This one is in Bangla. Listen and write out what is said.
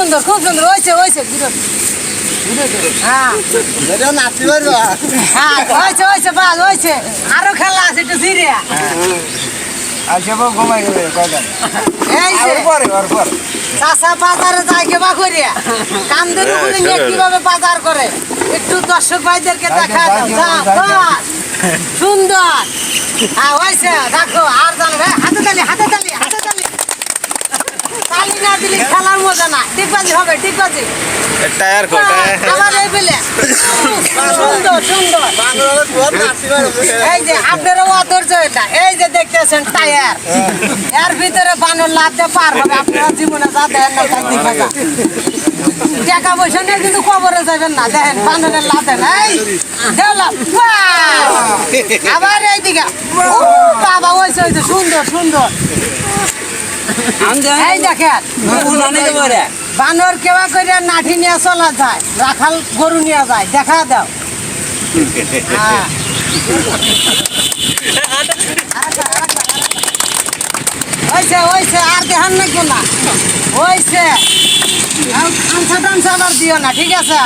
সুন্দর খুব সুন্দর। হয়েছে হয়েছে হ্যাঁ। হ্যাঁ আরও খেলা আছে একটু সিরিয়া বাবু ঘুমাই গেলে কয়জন এই যে পরে পরে চাষা বাজারে যায় কেবা করিয়া কান্দের উপরে নিয়ে কীভাবে বাজার করে? একটু দর্শক ভাইদেরকে দেখা। সুন্দর। হ্যাঁ হয়েছে। দেখো আর জানবে হাতে তালি হাতে না দিলে খেলার মজা না। টিকবাজি হবে টিকবাজি। টায়ার কো আবার এই পেলে সুন্দর সুন্দর। এই যে আপনারও অধৈর্য এটা। এই যে দেখতেছেন টায়ার। এর ভিতরে বানর লাভতে পার হবে। আপনারা জীবনে যা দেন না তাই দেখা যান টাকা পয়সা নিয়ে কিন্তু কবরে যাবেন না। দেখেন বানরের লাভে এই দেখলাম আবার এইদিকে। ও, বাবা ওই সুন্দর সুন্দর। এই দেখেন। বানর কেবা করে নাঠি নিয়ে চলা যায় রাখাল গরু নিয়ে যায় দেখা দাও। হ্যাঁ। আর দেখান নাকি না হয়েছে আনসা টানসা আবার দিও না ঠিক আছে?